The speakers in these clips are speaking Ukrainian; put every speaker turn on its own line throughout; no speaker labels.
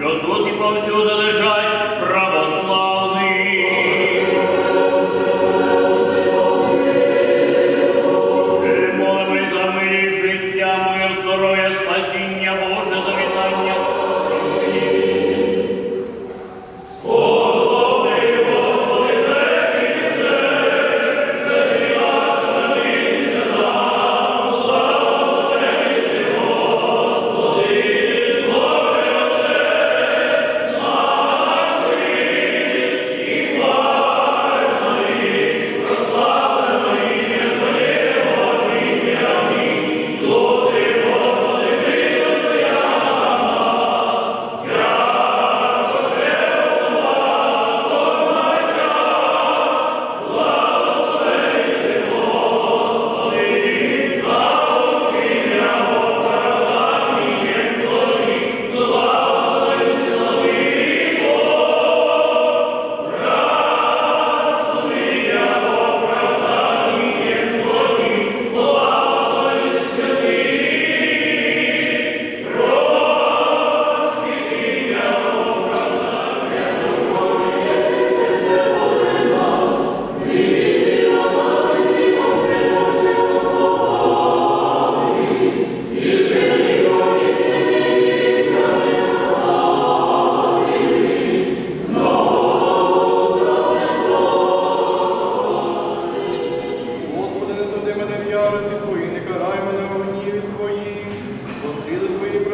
що тут і повсюди лежать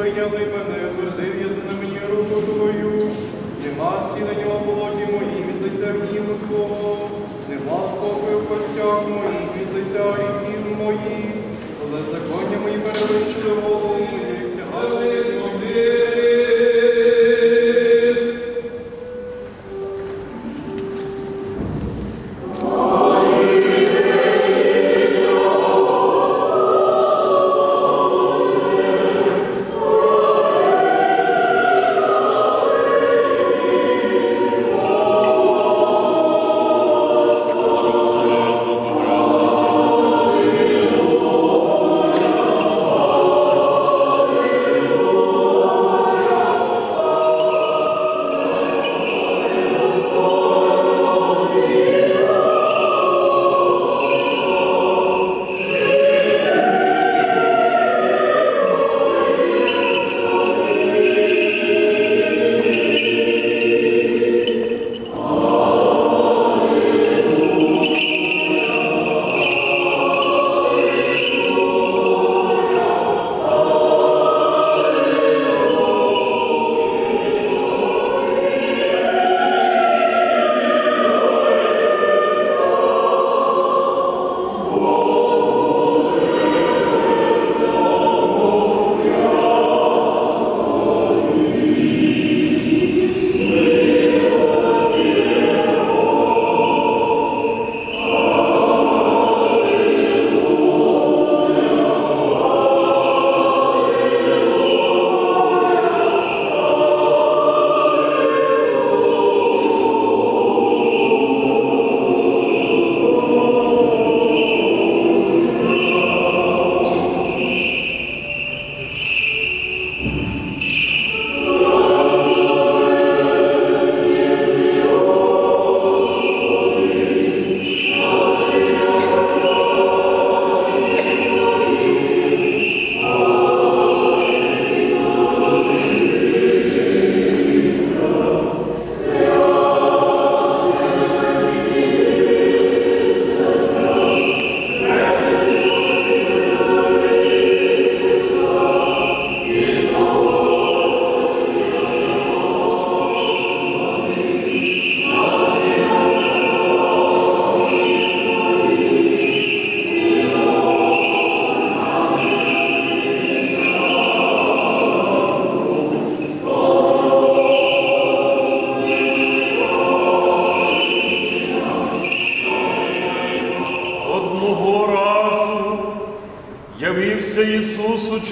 Прийняли мене, твердив я на мені руку Твою. Нема сіли нього болоті мої від лиця гніву Твого. Нема спокою в костях моїх від лиця гріхів моїх. Але законня мої перевищили голову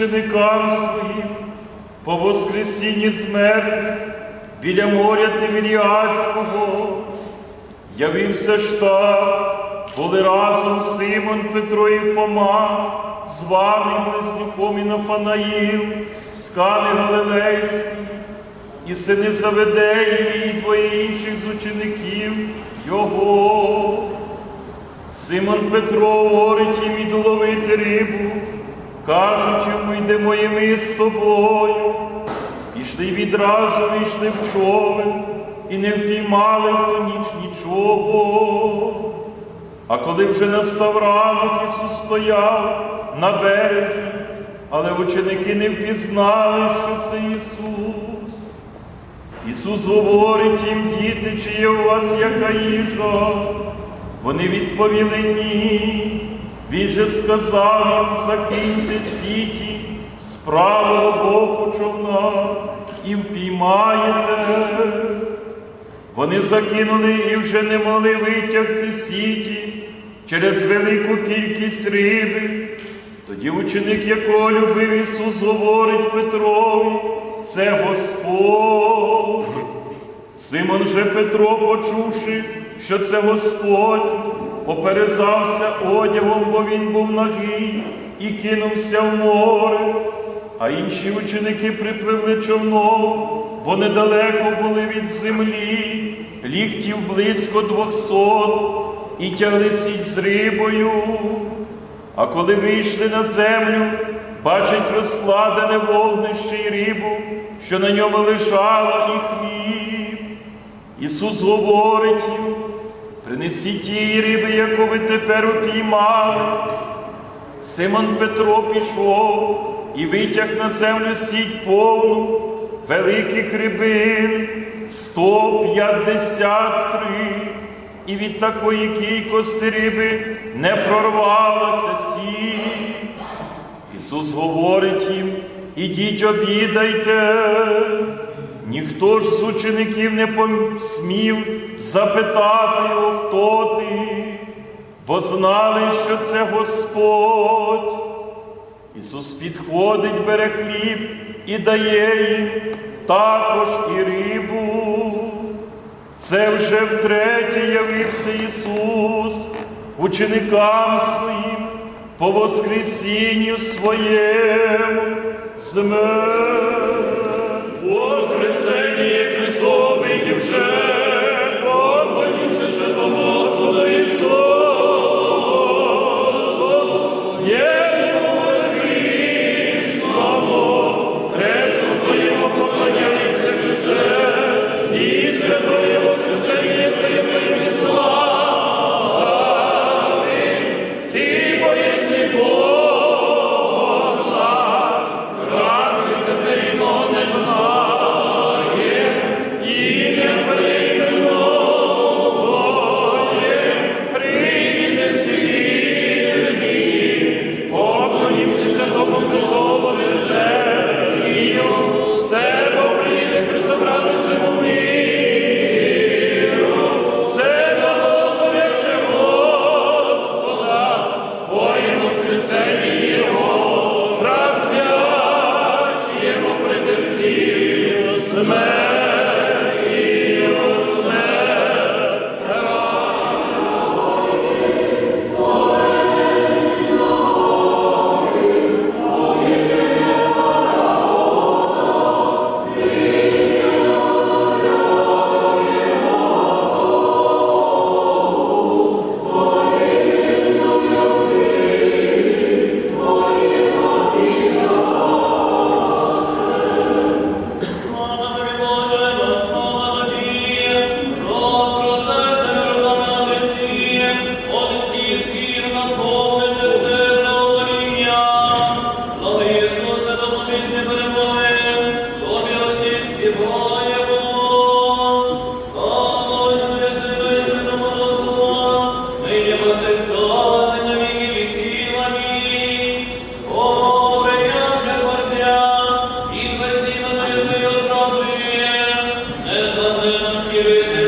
ученикам своїм по воскресінні з біля моря Тиміріадського. Явився штаб, були разом Симон, Петро і Фома, званий Близнюком і Нафанаїл, з Кани Галилейський, і сини Заведеєві, і двоє інших з учеників Його. Симон Петро говорить їм іду ловити рибу, кажуть йому, йдемо і ми з тобою. Пішли відразу вийшли в човен і не впіймали в ту ніч нічого. А коли вже настав ранок, Ісус стояв на березі, але ученики не впізнали, що це Ісус. Ісус говорить їм, діти, чи є у вас яка їжа? Вони відповіли ні. Він же сказав їм, закиньте сіті з правого боку човна і впіймаєте. Вони закинули і вже не могли витягти сіті через велику кількість риби. Тоді ученик, якого любив Ісус, говорить Петрові, це Господь. Симон же Петро, почувши, що це Господь, поперезався одягом, бо він був нагий, і кинувся в море. А інші ученики припливли човном, бо недалеко були від землі, ліктів близько двохсот, і тягли сіть з рибою. А коли вийшли на землю, бачать розкладене вогнище й рибу, що на ньому лежало і хліб. Ісус говорить їм, принесіть тієї риби, яку ви тепер упіймали. Симон Петро пішов і витяг на землю сіть повну великих рибин 153. І від такої кількості риби не прорвалася сіть. Ісус говорить їм, ідіть обідайте. Ніхто ж з учеників не посмів запитати його, хто ти, бо знали, що це Господь. Ісус підходить, бере хліб і дає їм також і рибу. Це вже втретє явився Ісус ученикам своїм по Воскресінню своєму смерть. Святому Христову Воскресе, і його live